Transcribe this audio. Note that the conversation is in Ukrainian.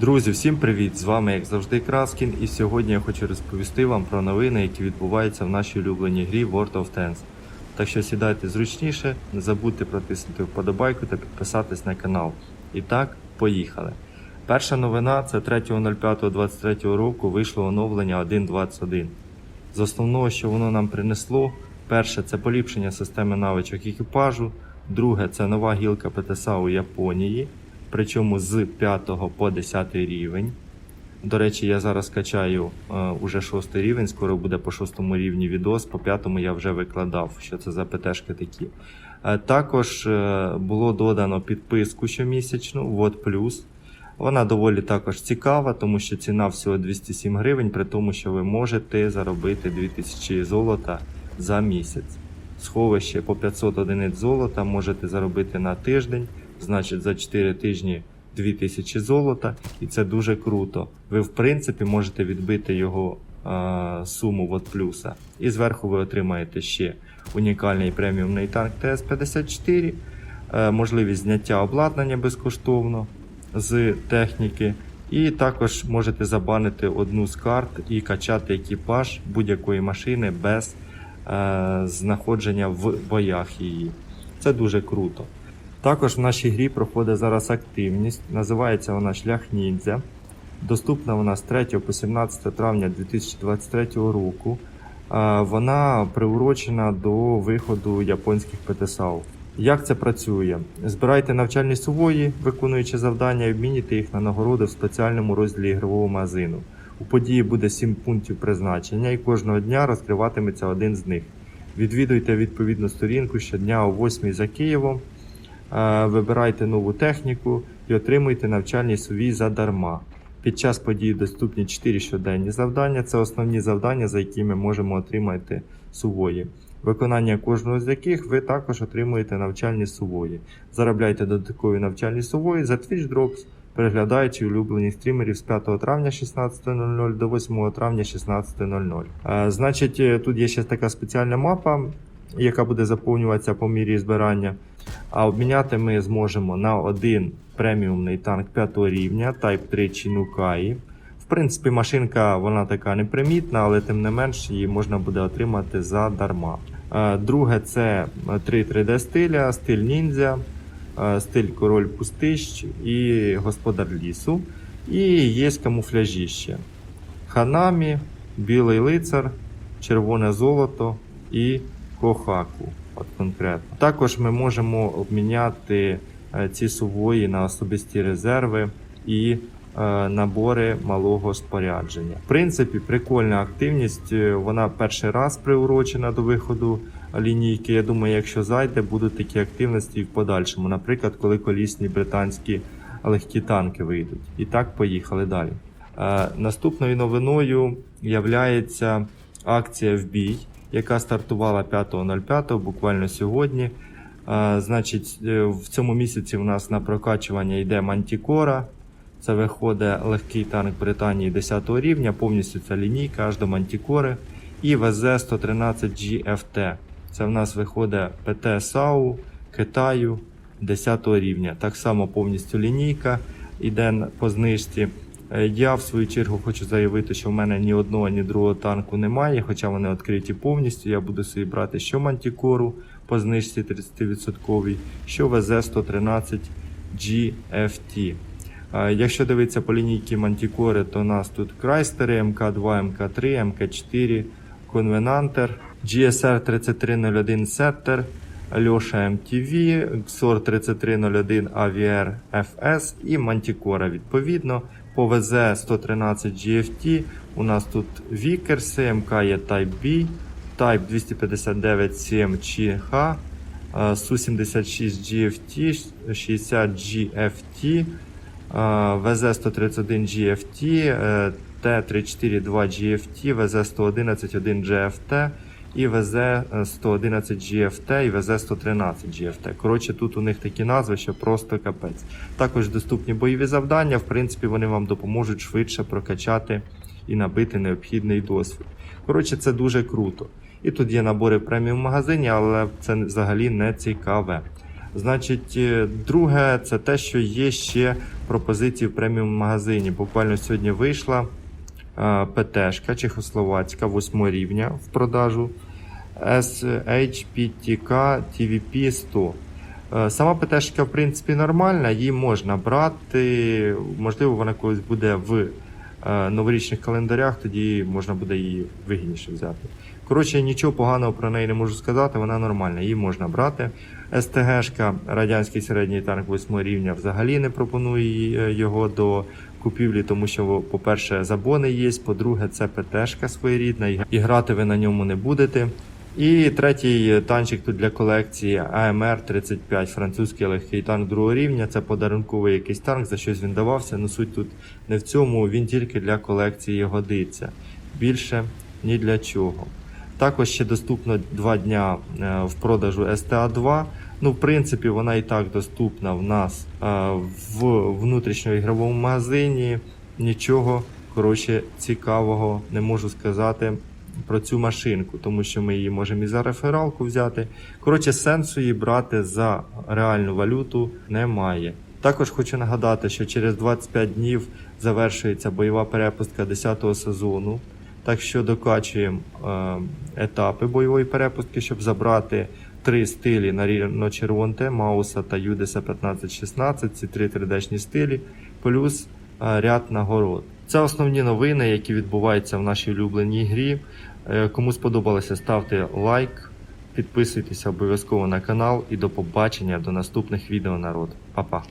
Друзі, всім привіт! З вами, як завжди, Краскін, і сьогодні я хочу розповісти вам про новини, які відбуваються в нашій улюбленій грі World of Tanks. Так що сідайте зручніше, не забудьте протиснути вподобайку та підписатись на канал. І так, поїхали. Перша новина це 3.05.23 року вийшло оновлення 1.21. З основного, що воно нам принесло, перше це поліпшення системи навичок екіпажу, друге це нова гілка ПТСА у Японії, причому з 5 по 10 рівень. До речі, я зараз качаю е, уже 6 рівень, скоро буде по 6 рівні відос, по 5 я вже викладав, що це за ПТшки такі. Е, також е, було додано підписку щомісячну, вот плюс. Вона доволі також цікава, тому що ціна всього 207 гривень, при тому, що ви можете заробити 2000 золота за місяць. Сховище по 500 одиниць золота можете заробити на тиждень, значить за 4 тижні 2000 золота, і це дуже круто. Ви, в принципі, можете відбити його е, суму от плюса. І зверху ви отримаєте ще унікальний преміумний танк ТС-54, е, можливість зняття обладнання безкоштовно з техніки. І також можете забанити одну з карт і качати екіпаж будь-якої машини без е, знаходження в боях її. Це дуже круто. Також в нашій грі проходить зараз активність. Називається вона Шлях Ніндзя. Доступна вона з 3 по 17 травня 2023 року. Вона приурочена до виходу японських ПТСАУ. Як це працює? Збирайте навчальні сувої, виконуючи завдання, і обмінюйте їх на нагороди в спеціальному розділі ігрового магазину. У події буде 7 пунктів призначення, і кожного дня розкриватиметься один з них. Відвідуйте відповідну сторінку щодня о 8 за Києвом. Вибирайте нову техніку і отримуйте навчальні сувій задарма. Під час події доступні 4 щоденні завдання. Це основні завдання, за які ми можемо отримати сувої. Виконання кожного з яких ви також отримуєте навчальні сувої. Заробляйте додаткові навчальні сувої за Twitch Drops, переглядаючи улюблені стрімерів з 5 травня 16.00 до 8 травня 16.00. Е, Значить, е, тут є ще така спеціальна мапа, яка буде заповнюватися по мірі збирання. А обміняти ми зможемо на один преміумний танк 5 рівня Type 3 Чинукаї. В принципі, машинка вона така непримітна, але тим не менш її можна буде отримати задарма. Е, Друге це 3 3D стиля, стиль ніндзя, е, стиль король пустищ і господар лісу. І є камуфляжі ще. Ханамі, білий лицар, червоне золото і кохаку. От конкретно. Також ми можемо обміняти е, ці сувої на особисті резерви і е, набори малого спорядження. В принципі, прикольна активність. е, Вона перший раз приурочена до виходу лінійки. Я думаю, якщо зайде, будуть такі активності і в подальшому. Наприклад, коли колісні британські легкі танки вийдуть. І так, поїхали далі. Наступною новиною являється акція в бій, яка стартувала 5.05, буквально сьогодні. Значить, е, в цьому місяці у нас на прокачування йде Мантікора. Це виходить легкий танк Британії 10 рівня, повністю ця лінійка аж до Мантікори. І ВЗ-113 GFT. Це в нас виходить ПТ САУ Китаю 10 рівня. Так само повністю лінійка йде по знижці. Е, Я в свою чергу хочу заявити, що в мене ні одного, ні другого танку немає, хоча вони відкриті повністю. Я буду собі брати що Мантікору по знижці 30%, що ВЗ-113 GFT. Е, Якщо дивитися по лінійці Мантікори, то у нас тут Крайстери, МК2, МК3, МК4, Конвенантер, GSR 3301 Сеттер, Льоша МТВ, XOR 3301 AVR FS і Мантікора відповідно. По ВЗ 113 GFT у нас тут Вікерси, МК є Type B, Type 259 CMCH, е, Су-76 GFT, 60 GFT, ВЗ-131 GFT, е, Т-342 GFT, ВЗ-111 1 GFT і ВЗ-111 GFT і ВЗ-113 GFT. Коротше, тут у них такі назви, що просто капець. Також доступні бойові завдання, в принципі, вони вам допоможуть швидше прокачати і набити необхідний досвід. Коротше, це дуже круто. І тут є набори в преміум магазині, але це взагалі не цікаве. Значить, е, друге, це те, що є ще пропозиції в преміум магазині. Буквально сьогодні вийшла е, ПТшка чехословацька 8 рівня в продажу SHPTK TVP 100. Е, Сама ПТшка, в принципі, нормальна, її можна брати. Можливо, вона колись буде в е, новорічних календарях, тоді можна буде її вигідніше взяти. Коротше, нічого поганого про неї не можу сказати, вона нормальна, її можна брати. СТГшка, радянський середній танк 8 рівня, взагалі не пропонує е, його до купівлі, тому що, по-перше, забони є, по-друге, це ПТшка своєрідна, і- грати ви на ньому не будете. І третій танчик тут для колекції АМР-35, французький легкий танк другого рівня. Це подарунковий якийсь танк, за щось він давався. Ну суть тут не в цьому, він тільки для колекції годиться. Більше ні для чого. Також ще доступно два дня е, в продажу STA2. Ну, в принципі, вона і так доступна в нас е, в внутрішньоігровому магазині. Нічого коротше цікавого не можу сказати про цю машинку, тому що ми її можемо і за рефералку взяти. Коротше, сенсу її брати за реальну валюту немає. Також хочу нагадати, що через 25 днів завершується бойова перепустка 10-го сезону. Так що докачуємо е, етапи бойової перепустки, щоб забрати три стилі на рівно червонте, Мауса та Юдеса 1516, ці три 3D-шні стилі, плюс е, ряд нагород. Це основні новини, які відбуваються в нашій улюбленій грі. Е, Кому сподобалося, ставте лайк, підписуйтеся обов'язково на канал і до побачення до наступних відео народ. Па-па!